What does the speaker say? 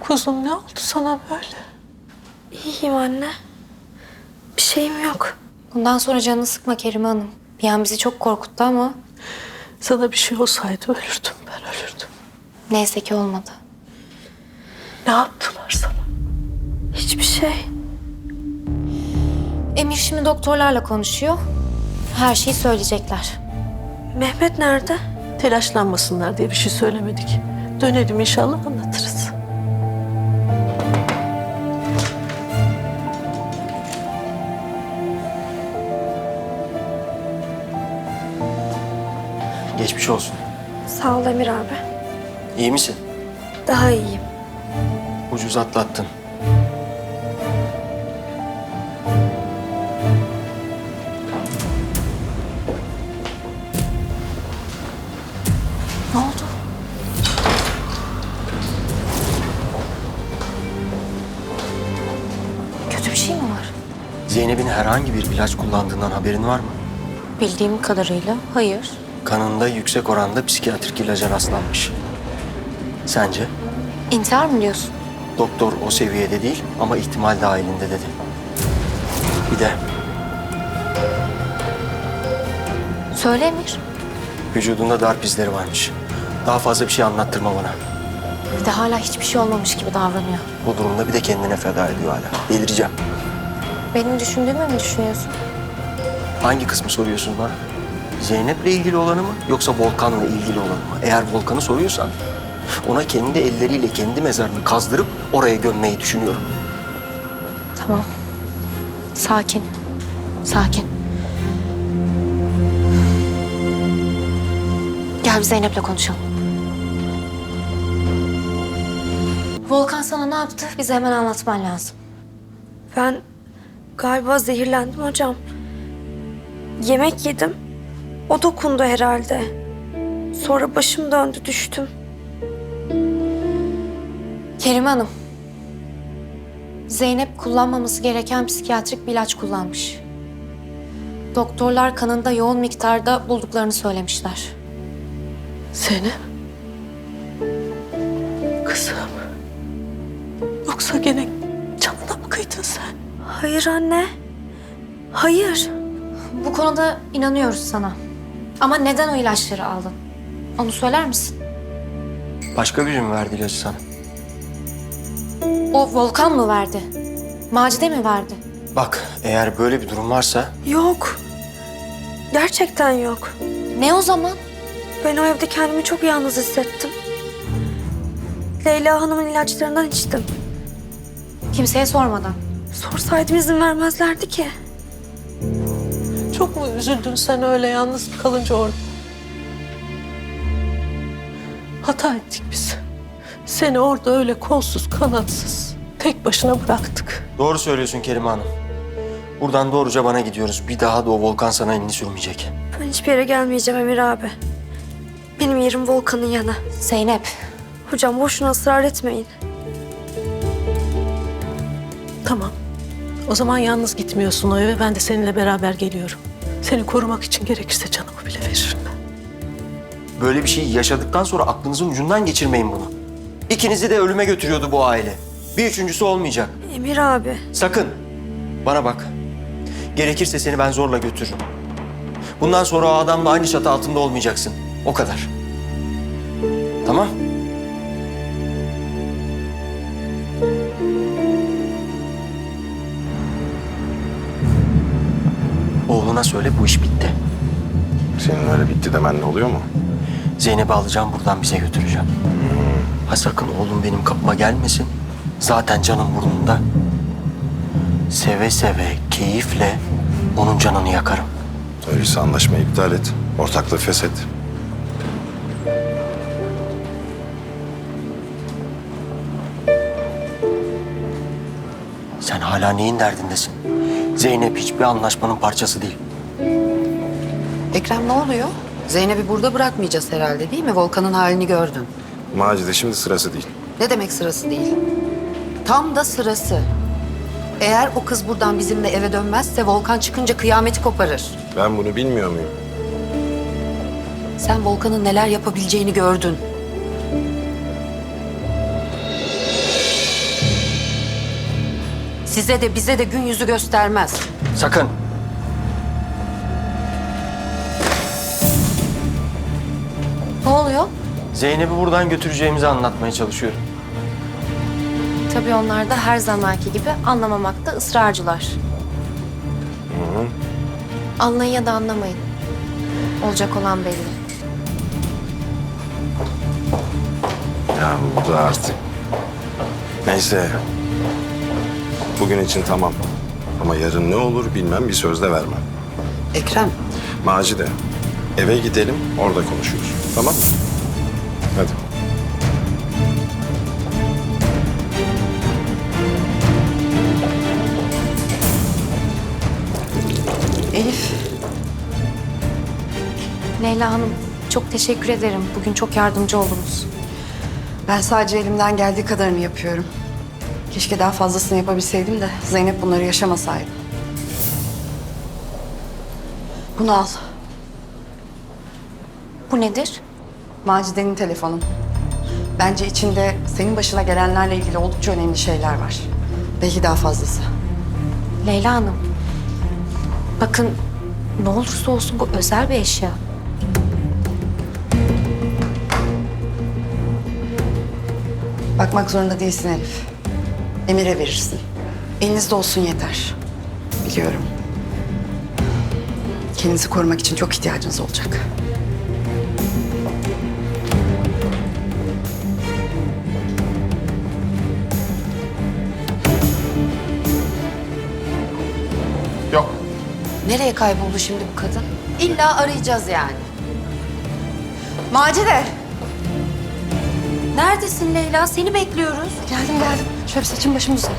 Kuzum ne oldu sana böyle? İyiyim anne. Bir şeyim yok. Bundan sonra canını sıkma Kerime Hanım. Bir an bizi çok korkuttu ama Sana bir şey olsaydı ölürdüm ben ölürdüm. neyse ki olmadı. Ne yaptılar sana? Hiçbir şey. Emir şimdi doktorlarla konuşuyor. Her şeyi söyleyecekler. Mehmet nerede? Telaşlanmasınlar diye bir şey söylemedik. Dönelim inşallah anlatırız. Geçmiş olsun. Sağ ol Emir abi. İyi misin? Daha iyiyim. Ucuz atlattın. Ne oldu? Kötü bir şey mi var? Zeynep'in herhangi bir ilaç kullandığından haberin var mı? Bildiğim kadarıyla hayır. Kanında yüksek oranda psikiyatrik ilaca rastlanmış. Sence? İntihar mı diyorsun? Doktor o seviyede değil ama ihtimal dahilinde dedi. Bir de Söyle Emir. vücudunda darp izleri varmış. Daha fazla bir şey anlattırma bana. Bir de hala hiçbir şey olmamış gibi davranıyor. Bu durumda bir de kendine feda ediyor hala. Delireceğim. Benim düşündüğümü mü düşünüyorsun? Hangi kısmı soruyorsun bana? Zeynep'le ilgili olanı mı yoksa Volkan'la ilgili olanı mı? Eğer Volkan'ı soruyorsan ona kendi elleriyle kendi mezarını kazdırıp oraya gömmeyi düşünüyorum. Tamam. Sakin. Sakin. Gel bir Zeynep'le konuşalım. Volkan sana ne yaptı? Bize hemen anlatman lazım. Ben galiba zehirlendim hocam. Yemek yedim. O dokundu herhalde. Sonra başım döndü düştüm. Kerime Hanım. Zeynep kullanmaması gereken psikiyatrik bir ilaç kullanmış. Doktorlar kanında yoğun miktarda bulduklarını söylemişler. Seni? Kızım. Yoksa gene canına mı kıydın sen? Hayır anne. Hayır. Bu konuda inanıyoruz sana. Ama neden o ilaçları aldın? Onu söyler misin? Başka biri mi verdi ilacı sana? O Volkan mı verdi? Macide mi verdi? Bak eğer böyle bir durum varsa Yok. Gerçekten yok. Ne o zaman? Ben o evde kendimi çok yalnız hissettim. Leyla Hanım'ın ilaçlarından içtim. Kimseye sormadan. Sorsaydım izin vermezlerdi ki. Çok mu üzüldün sen öyle yalnız kalınca orada? Hata ettik biz. Seni orada öyle kolsuz kanatsız tek başına bıraktık. Doğru söylüyorsun Kerime Hanım. Buradan doğruca bana gidiyoruz. Bir daha da o volkan sana elini sürmeyecek. Ben hiçbir yere gelmeyeceğim Emir abi. Benim yerim Volkan'ın yanı. Zeynep. Hocam boşuna ısrar etmeyin. Tamam. O zaman yalnız gitmiyorsun o eve. Ben de seninle beraber geliyorum. Seni korumak için gerekirse canımı bile veririm ben. Böyle bir şey yaşadıktan sonra aklınızın ucundan geçirmeyin bunu. İkinizi de ölüme götürüyordu bu aile. Bir üçüncüsü olmayacak. Emir abi. Sakın. Bana bak. Gerekirse seni ben zorla götürürüm. Bundan sonra o adamla aynı çatı altında olmayacaksın. O kadar. Tamam? Oğluna söyle bu iş bitti. Senin öyle bitti demen ne oluyor mu? Zeynep'i alacağım buradan bize götüreceğim. Ha sakın oğlum benim kapıma gelmesin. Zaten canım burnunda. Seve seve, keyifle onun canını yakarım. Öyleyse anlaşmayı iptal et. Ortaklığı feshet. Sen hala neyin derdindesin? Zeynep hiçbir anlaşmanın parçası değil. Ekrem ne oluyor? Zeynep'i burada bırakmayacağız herhalde değil mi? Volkan'ın halini gördün. Macide şimdi sırası değil. Ne demek sırası değil? Tam da sırası. Eğer o kız buradan bizimle eve dönmezse Volkan çıkınca kıyameti koparır. Ben bunu bilmiyor muyum? Sen Volkan'ın neler yapabileceğini gördün. Size de bize de gün yüzü göstermez. Sakın. Zeynep'i buradan götüreceğimizi anlatmaya çalışıyorum. Tabii onlar da her zamanki gibi anlamamakta ısrarcılar. Anlayın ya da anlamayın. Olacak olan belli. Ya bu da artık. Neyse. Bugün için tamam. Ama yarın ne olur bilmem bir söz de vermem. Ekrem, Macide, eve gidelim orada konuşuruz. Tamam mı? Hadi. Elif. Leyla Hanım çok teşekkür ederim. Bugün çok yardımcı oldunuz. Ben sadece elimden geldiği kadarını yapıyorum. Keşke daha fazlasını yapabilseydim de Zeynep bunları yaşamasaydı. Bunu al. Bu nedir? Macide'nin telefonu. Bence içinde senin başına gelenlerle ilgili oldukça önemli şeyler var. Belki daha fazlası. Leyla Hanım. Bakın ne olursa olsun bu özel bir eşya. Bakmak zorunda değilsin Elif. Emir'e verirsin. Elinizde olsun yeter. Biliyorum. Kendinizi korumak için çok ihtiyacınız olacak. Nereye kayboldu şimdi bu kadın? İlla arayacağız yani. Macide! Neredesin Leyla? Seni bekliyoruz. Geldim geldim. Şöyle bir saçımı başımı düzelt.